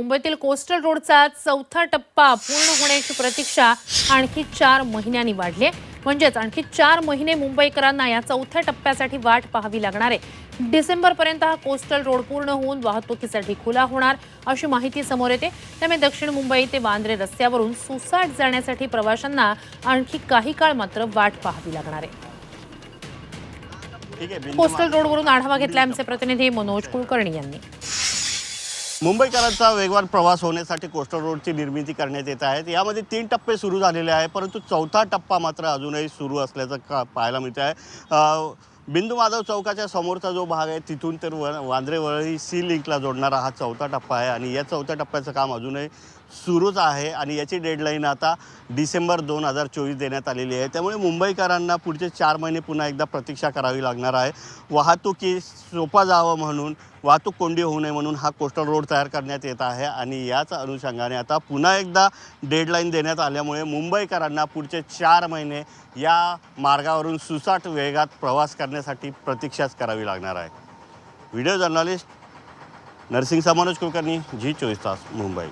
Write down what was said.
मुंबईतील कोस्टल रोडचा चौथा टप्पा पूर्ण होण्याची प्रतीक्षा आणखी चार महिन्यांनी वाढली. म्हणजेच आणखी चार महिने मुंबईकरांना या चौथ्या टप्प्यासाठी वाट पाहावी लागणार आहे. डिसेंबरपर्यंत हा कोस्टल रोड पूर्ण होऊन वाहतुकीसाठी खुला होणार अशी माहिती समोर येते. त्यामुळे दक्षिण मुंबई ते वांद्रे रस्त्यावरून सुसाट जाण्यासाठी प्रवाशांना आणखी काही काळ मात्र वाट पाहावी लागणार आहे. कोस्टल रोडवरून आढावा घेतला आमचे प्रतिनिधी मनोज कुलकर्णी यांनी. मुंबईकरांचा वेगवान प्रवास होण्यासाठी कोस्टल रोडची निर्मिती करण्यात येत आहे. यामध्ये तीन टप्पे सुरू झालेले आहे परंतु चौथा टप्पा मात्र अजूनही सुरू असल्याचं का पाहायला मिळतं आहे बिंदू माधव चौकाच्या समोरचा जो भाग आहे तिथून तर व वांद्रे वरळी सी लिंकला जोडणारा हा चौथा टप्पा आहे आणि या चौथ्या टप्प्याचं काम अजूनही सुरूच आहे आणि याची डेडलाईन आता डिसेंबर दोन हजार चोवीस देण्यात आलेली आहे. त्यामुळे मुंबईकरांना पुढचे चार महिने पुन्हा एकदा प्रतीक्षा करावी लागणार आहे. वाहतुकी सोपा जावं म्हणून वाहतूक कोंडी होऊ नये म्हणून हा कोस्टल रोड तयार करण्यात येत आहे आणि याच अनुषंगाने आता पुन्हा एकदा डेडलाईन देण्यात आल्यामुळे मुंबईकरांना पुढचे चार महिने या मार्गावरून सुसाट वेगात प्रवास करण्यासाठी प्रतीक्षाच करावी लागणार आहे. व्हिडिओ जर्नलिस्ट नरसिंग समानोज कुलकर्णी जी चोवीस तास मुंबई.